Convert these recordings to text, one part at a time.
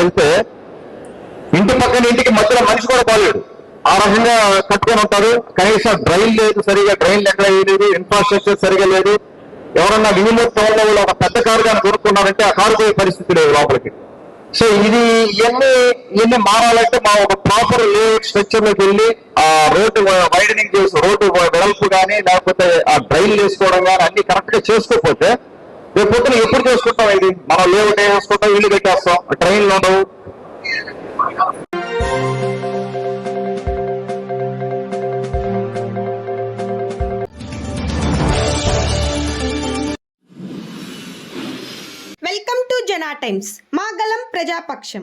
వెళ్తే ఇంటి పక్కన ఇంటికి మధ్యలో మనిషి కూడా పోలేడు. ఆ రకంగా కట్టుకొని ఉంటారు. కనీసం డ్రైన్ లేదు సరిగా డ్రైన్ ఎక్కడ వేయలేదు ఇన్ఫ్రాస్ట్రక్చర్ సరిగా లేదు. ఎవరన్నా వినియోగ ఒక పెద్ద కారు కానీ కొనుక్కున్నారంటే ఆ కారు పోయే పరిస్థితి లేదు లోపలికి. సో ఇది ఇవన్నీ ఇవన్నీ మారాలంటే మా ఒక ప్రాపర్ లేఅవుట్ స్ట్రక్చర్లోకి వెళ్ళి ఆ రోడ్డు వైడనింగ్ చేసి రోడ్డు వెడల్పు కానీ లేకపోతే ఆ డ్రైన్ వేసుకోవడం కానీ అన్ని కరెక్ట్గా చేసుకోకపోతే రేపు పొద్దున ఎప్పుడు చేసుకుంటాం ఇది? మనం లేఅవుట్ వేసుకుంటాం ఇల్లు పెట్టేస్తాం ట్రైన్లు ఉండవు. వెల్కమ్ టు జనా టైమ్స్ మా గలం ప్రజాపక్షం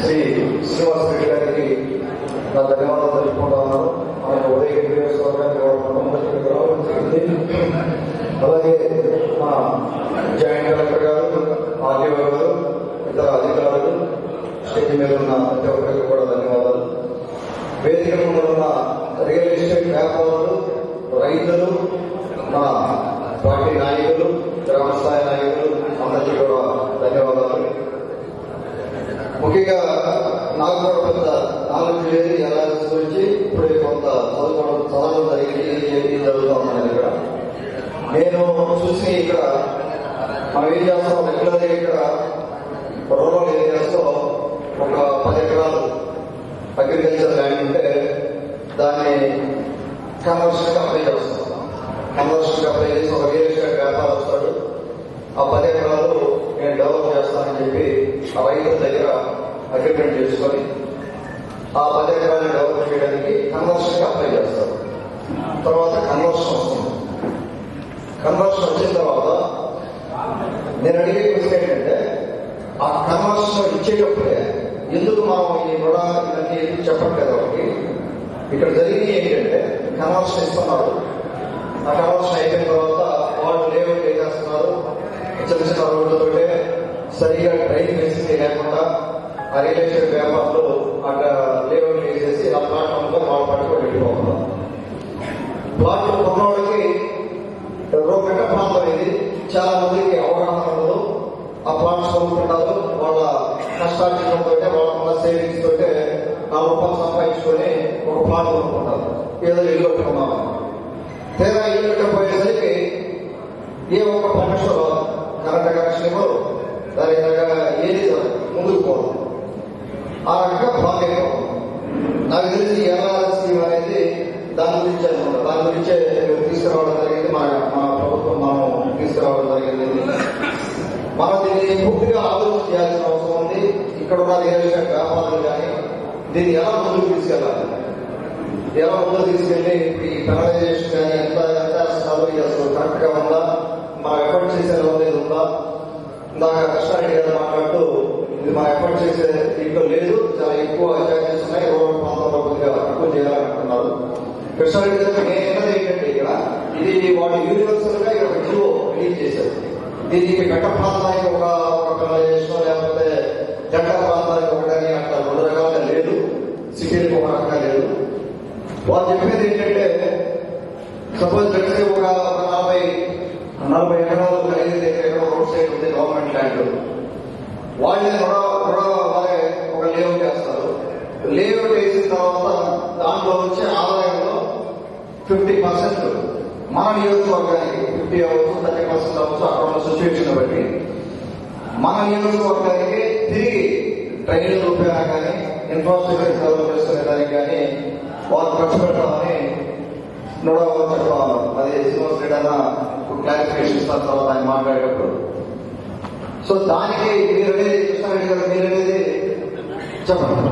శ్రీ శ్రీనివాస్ రెడ్డి గారికి నా ధన్యవాదాలు తెలుపుకుంటా ఉన్నాను. ఆయన ఉదయ అలాగే మా జాయింట్ కలెక్టర్ గారు ఆర్డీఓ గారు ఇతర అధికారులు స్టేజ్ మీద ఉన్న ప్రతి ఒక్కరికి కూడా ధన్యవాదాలు. వేదిక ముందు ఉన్న రియల్ ఎస్టేట్ వ్యాపారులు రైతులు మన పార్టీ నాయకులు గ్రామ స్థాయి నాయకులు అందరికీ కూడా ధన్యవాదాలు ముఖ్యంగా నాకు కూడా పెద్ద నాలెడ్జ్ లేదు ఎలా గురించి ఇప్పుడే కొంత చదువుకోవడం చదవడం జరిగింది ఏంటి జరుగుతూ ఉన్నాను ఇక్కడ నేను చూసి ఇక్కడ మనం ఏం చేస్తాం రెగ్యులర్గా ఇక్కడ రూరల్ ఏరియాస్లో ఒక పది ఎకరాలు అగ్రికల్చర్ ల్యాండ్ ఉంటే దాన్ని కమర్షియల్గా అప్లై చేస్తాం కమర్షియల్గా అప్లై చేసి ఒక రియల్ ఎస్టేట్ వ్యాపారం వస్తాడు. ఆ పది ఎకరాలు నేను డెవలప్ చేస్తానని చెప్పి ఆ రైతుల దగ్గర అగ్రిమెంట్ చేసుకొని ఆ పది ఎకరాలను డెవలప్ కన్వర్షన్కి అప్లై చేస్తారు. తర్వాత కన్వర్షన్ వస్తుంది. కన్వర్షన్ వచ్చిన తర్వాత నేను అడిగే క్వశ్చన్ ఏంటంటే ఆ కన్వర్షన్ ఇచ్చేటప్పుడే ఎందుకు మనం ఈ రుణ ఇవన్నీ ఎందుకు చెప్పట్లేదు ఒకటి? ఇక్కడ జరిగింది ఏంటంటే కన్వర్షన్ ఇస్తున్నారు. ఆ కన్వర్షన్ అయిపోయిన తర్వాత వాళ్ళు లేఅవుట్ చేస్తున్నారు? చిన్న చిన్న రోడ్లతోటే సరిగా డ్రైన్ ఫెసిలిటీ లేకుండా ఆ రియల్ ఎస్టేట్ వ్యాపారులు అక్కడ లేఅవుట్ వేసేసి ఆ ప్లాట్ఫామ్లో వాళ్ళు పట్టుకొని వెళ్ళిపోతున్నారు ప్లాట్లు కొన్నవాడికి రోగట ప్రాంతం ఇది చాలా మందికి అవగాహన ఉండదు ఆ ప్లాట్స్ కొనుక్కుంటారు వాళ్ళ కష్టార్జితంతో వాళ్ళకున్న సేవింగ్స్ తోటే నాలుగు రూపాయలు సంపాదించుకొని ఒక ప్లాట్ కొనుక్కుంటారు ఏదో ఇల్లు కట్టుకున్నాము తీరా ఇల్లు కట్టపోయేసరికి ఏ ఒక్క పరీక్షలో కరెంట్ కనెక్షన్ ఇవ్వరు దాని దగ్గర ఏది ముందుకు పోదు. ఆ రకంగా బ్లాక్ నాకు తెలిసి ఎలా దాని గురించి అనమాట దాని గురించే తీసుకురావడం జరిగింది. మా మా ప్రభుత్వం మనం తీసుకురావడం జరిగింది. మనం దీన్ని పూర్తిగా ఆలోచన చేయాల్సిన అవసరం ఉంది. ఇక్కడ ఉన్న రియల్ గ్రామాలను కానీ దీన్ని ఎలా ముందుకు తీసుకెళ్ళాలి? ఎలా ముందుకు తీసుకెళ్ళి ఈ పెనలైజేషన్ కానీ ఎంత ఎంత సాల్వ్ ఇది కరెక్ట్గా ఉందా? మనం ఎఫర్ట్ చేసే ఉందా? ఇందాక కష్టారెడ్డి గారు మాట్లాడుతూ ఇది మనం ఎఫర్ట్ చేసే దీంట్లో కృష్ణారెడ్డి గారు నేను అన్నది ఏంటంటే ఇక్కడ ఇది వాళ్ళు యూనివర్సల్గా ఇక్కడ జియో రిలీజ్ చేశారు. దీనికి ఘట్ట ప్రాంతానికి ఒక ఒక పెనలైజేషన్ లేకపోతే జంట ప్రాంతానికి ఒకటని అట్లా రెండు రకాలుగా లేదు. సిటీలకు ఒక రకంగా లేదు. వాళ్ళు చెప్పేది ఏంటంటే సపోజ్ తెలిసి ఒక నలభై నలభై ఎకరాలు ఒక ఐదు ఎకరాలు రోడ్ సైడ్ ఉంది గవర్నమెంట్ ల్యాండ్ వాళ్ళే రుణ రుణ వాళ్ళే ఒక లేఅవుట్ వేస్తారు లేఅవుట్ వేసిన తర్వాత దాంట్లో వచ్చే ఆదాయం ఫిఫ్టీ పర్సెంట్ మన నియోజకవర్గానికి ఫిఫ్టీ అవ్వచ్చు థర్టీ పర్సెంట్ అవ్వచ్చు అక్కడ ఉన్న సిచ్యువేషన్ బట్టి. మన నియోజకవర్గానికి తిరిగి ట్రైనింగ్ రూపాయన కానీ ఇన్ఫ్రాస్ట్రక్చర్ డెవలప్ చేసుకునే దానికి కానీ వాళ్ళు ఖర్చు పెట్టాలని నూడవ చెప్పాలి. అది శ్రీనివాస్ రెడ్డి అన్న క్లారిఫికేషన్ ఇస్తున్న తర్వాత ఆయన మాట్లాడేటప్పుడు. సో దానికి మీరు అనేది కృష్ణారెడ్డి గారు మీరు అనేది చెప్పండి.